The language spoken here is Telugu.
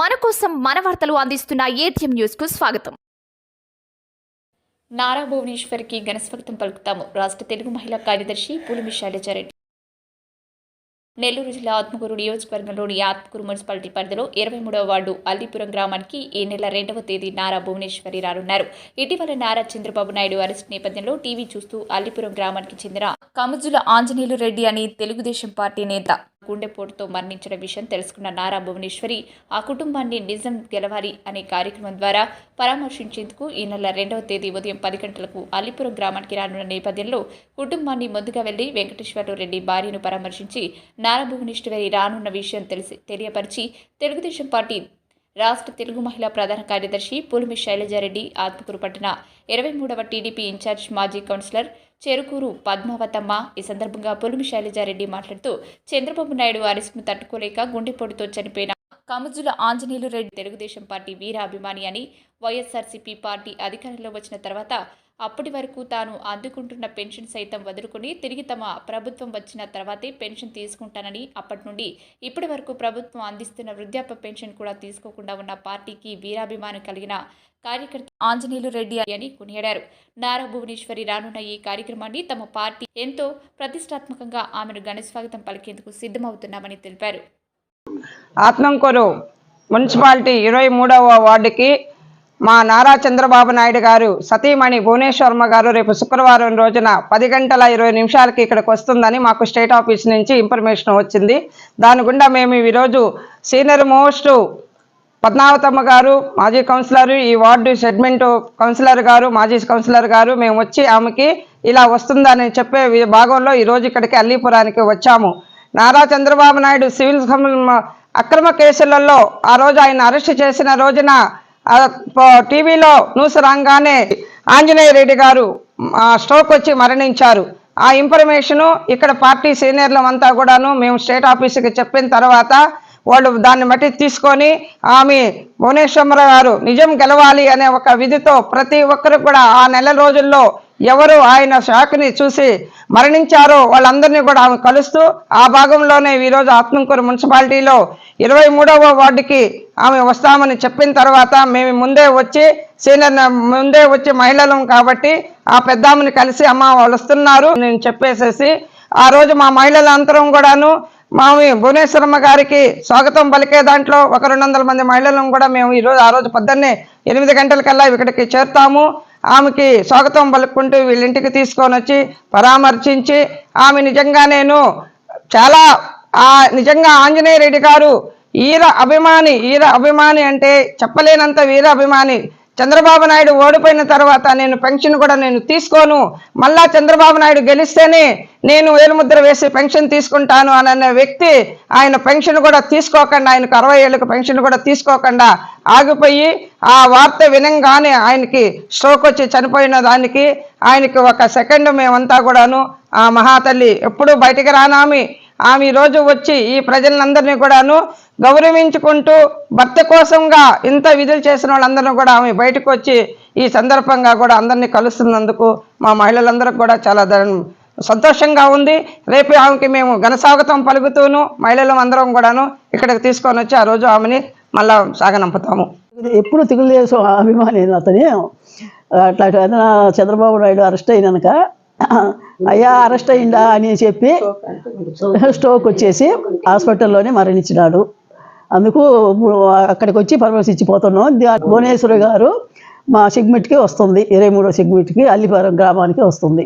మన కోసం మన వార్తలు అందిస్తున్న ఏటీఎం న్యూస్కు స్వాగతం. నారా భువనేశ్వర్కి ఘనస్వాగతం పలుకుతాము. రాష్ట్ర తెలుగు మహిళా కార్యదర్శి పూలిమి శైలజారెడ్డి నెల్లూరు జిల్లా ఆత్మకూరు నియోజకవర్గంలోని ఆత్మకూరు మున్సిపాలిటీ పరిధిలో ఇరవై మూడవ వార్డు అల్లిపురం గ్రామానికి ఈ నెల రెండవ తేదీ నారా భువనేశ్వరి రానున్నారు. ఇటీవల నారా చంద్రబాబు నాయుడు అరెస్ట్ నేపథ్యంలో టీవీ చూస్తూ అల్లిపురం గ్రామానికి చెందిన కమజుల ఆంజనేయులు రెడ్డి అని తెలుగుదేశం పార్టీ నేత గుండెపోటుతో మరణించిన విషయం తెలుసుకున్న నారా భువనేశ్వరి ఆ కుటుంబాన్ని నిజం గెలవాలి అనే కార్యక్రమం ద్వారా పరామర్శించేందుకు ఈ నెల రెండవ తేదీ ఉదయం పది గంటలకు అల్లిపురం గ్రామానికి రానున్న నేపథ్యంలో కుటుంబాన్ని ముందుగా వెళ్ళి వెంకటేశ్వర రెడ్డి భార్యను పరామర్శించి నారా భువనేశ్వరి రానున్న విషయం తెలిసి తెలియపరిచి తెలుగుదేశం పార్టీ రాష్ట్ర తెలుగు మహిళా ప్రధాన కార్యదర్శి పులిమి శైలజారెడ్డి ఆత్మకూరు పట్టణ ఇరవై మూడవ టీడీపీ ఇన్ఛార్జ్ మాజీ కౌన్సిలర్ చెరుకూరు పద్మావతమ్మ ఈ సందర్భంగా పులిమి శైలజారెడ్డి మాట్లాడుతూ చంద్రబాబు నాయుడు అరెస్టును తట్టుకోలేక గుండెపోటుతో చనిపోయిన కముజుల ఆంజనేయులు రెడ్డి తెలుగుదేశం పార్టీ వీర అభిమాని అని వైఎస్ఆర్సీపీ పార్టీ అధికారంలో వచ్చిన తర్వాత అప్పటి వరకు తాను అందుకుంటున్న పెన్షన్ సైతం వదులుకుని తిరిగి తమ ప్రభుత్వం వచ్చిన తర్వాతే పెన్షన్ తీసుకుంటానని అప్పటి నుండి ఇప్పటి వరకు ప్రభుత్వం అందిస్తున్న వృద్ధాప్య పెన్షన్ కూడా తీసుకోకుండా ఉన్న పార్టీకి వీరాభిమానం కలిగిన కార్యకర్త ఆంజనేయులు రెడ్డి అని కొనియాడారు. నారా భువనేశ్వరి రానున్న ఈ కార్యక్రమాన్ని తమ పార్టీ ఎంతో ప్రతిష్టాత్మకంగా ఆమెను ఘనస్వాగతం పలికేందుకు సిద్ధమవుతున్నామని తెలిపారు. ఆత్మంకొరు మున్సిపాలిటీ ఇరవై మూడవ వార్డుకి మా నారా చంద్రబాబు నాయుడు గారు సతీమణి భువనేశ్వర్మ గారు రేపు శుక్రవారం రోజున పది గంటల ఇరవై నిమిషాలకి ఇక్కడికి వస్తుందని మాకు స్టేట్ ఆఫీస్ నుంచి ఇన్ఫర్మేషన్ వచ్చింది. దాని గుండా మేము ఈరోజు సీనియర్ మోస్ట్ పద్మావతమ్మ గారు మాజీ కౌన్సిలర్ ఈ వార్డు సెగ్మెంట్ కౌన్సిలర్ గారు మాజీ కౌన్సిలర్ గారు మేము వచ్చి ఆమెకి ఇలా వస్తుందని చెప్పే భాగంలో ఈరోజు ఇక్కడికి అల్లీపురానికి వచ్చాము. నారా చంద్రబాబు నాయుడు సివిల్ అక్రమ కేసులలో ఆ రోజు ఆయన అరెస్ట్ చేసిన రోజున టీవీలో న్యూస్ రాగానే ఆంజనేయ రెడ్డి గారు ఆ, స్ట్రోక్ వచ్చి మరణించారు. ఆ ఇన్ఫర్మేషను ఇక్కడ పార్టీ సీనియర్లు అంతా కూడాను మేము స్టేట్ ఆఫీస్కి చెప్పిన తర్వాత వాళ్ళు దాన్ని బట్టి తీసుకొని ఆమె భువనేశ్వర గారు నిజం గెలవాలి అనే ఒక విధితో ప్రతి ఒక్కరు కూడా ఆ నెల రోజుల్లో ఎవరు ఆయన షాక్ని చూసి మరణించారో వాళ్ళందరినీ కూడా ఆమె కలుస్తూ ఆ భాగంలోనే ఈరోజు ఆత్మకూరు మున్సిపాలిటీలో ఇరవై మూడవ వార్డుకి ఆమె వస్తామని చెప్పిన తర్వాత మేము ముందే వచ్చి సీనియర్ ముందే వచ్చి మహిళలం కాబట్టి ఆ పెద్దామని కలిసి అమ్మ వాళ్ళు వస్తున్నారు నేను చెప్పేసేసి ఆ రోజు మా మహిళలందరం కూడాను మామి భువనేశ్వరమ్మ గారికి స్వాగతం పలికే దాంట్లో ఒక రెండు వందల మంది మహిళలను కూడా మేము ఈరోజు ఆ రోజు పొద్దున్నే ఎనిమిది గంటలకల్లా ఇక్కడికి చేరుతాము. ఆమెకి స్వాగతం పలుకుంటూ వీళ్ళింటికి తీసుకొని వచ్చి పరామర్శించి ఆమె నిజంగా నేను చాలా ఆ నిజంగా ఆంజనేయ రెడ్డి గారు ఈర అభిమాని ఈర అభిమాని అంటే చెప్పలేనంత వీర అభిమాని. చంద్రబాబు నాయుడు ఓడిపోయిన తర్వాత నేను పెన్షన్ కూడా నేను తీసుకోను. మళ్ళా చంద్రబాబు నాయుడు గెలిస్తేనే నేను వేలుముద్ర వేసి పెన్షన్ తీసుకుంటాను అని అనే వ్యక్తి ఆయన పెన్షన్ కూడా తీసుకోకుండా ఆయనకు అరవై ఏళ్ళకు పెన్షన్ కూడా తీసుకోకుండా ఆగిపోయి ఆ వార్త వినంగానే ఆయనకి స్ట్రోక్ వచ్చి చనిపోయిన దానికి ఆయనకి ఒక సెకండ్ మేమంతా కూడాను ఆ మహాతల్లి ఎప్పుడూ బయటికి రానామి. ఆమె ఈరోజు రోజు వచ్చి ఈ ప్రజలందరినీ కూడాను గౌరవించుకుంటూ భర్త కోసంగా ఇంత విధులు చేసిన వాళ్ళందరినీ కూడా ఆమె బయటకు వచ్చి ఈ సందర్భంగా కూడా అందరినీ కలుస్తున్నందుకు మా మహిళలందరికీ కూడా చాలా ద- సంతోషంగా ఉంది. రేపు ఆమెకి మేము ఘనస్వాగతం పలుకుతూను మహిళలు అందరం కూడాను ఇక్కడికి తీసుకొని వచ్చి ఆ రోజు ఆమెని మళ్ళా సాగనంపుతాము. ఎప్పుడు తెలుగుదేశం అభిమాని అతని? అట్లా ఏదైనా చంద్రబాబు నాయుడు అరెస్ట్ అయినాక అయ్యా అరెస్ట్ అయిందా అని చెప్పి స్ట్రోక్ వచ్చేసి హాస్పిటల్లోనే మరణించినాడు. అందుకు అక్కడికి వచ్చి పరామర్శించిపోతున్నాం ఇచ్చిపోతున్నాం భువనేశ్వరి గారు మా సిగ్మెంట్కి వస్తుంది. ఇరవై మూడో సిగ్మెంట్కి అల్లిపురం గ్రామానికి వస్తుంది.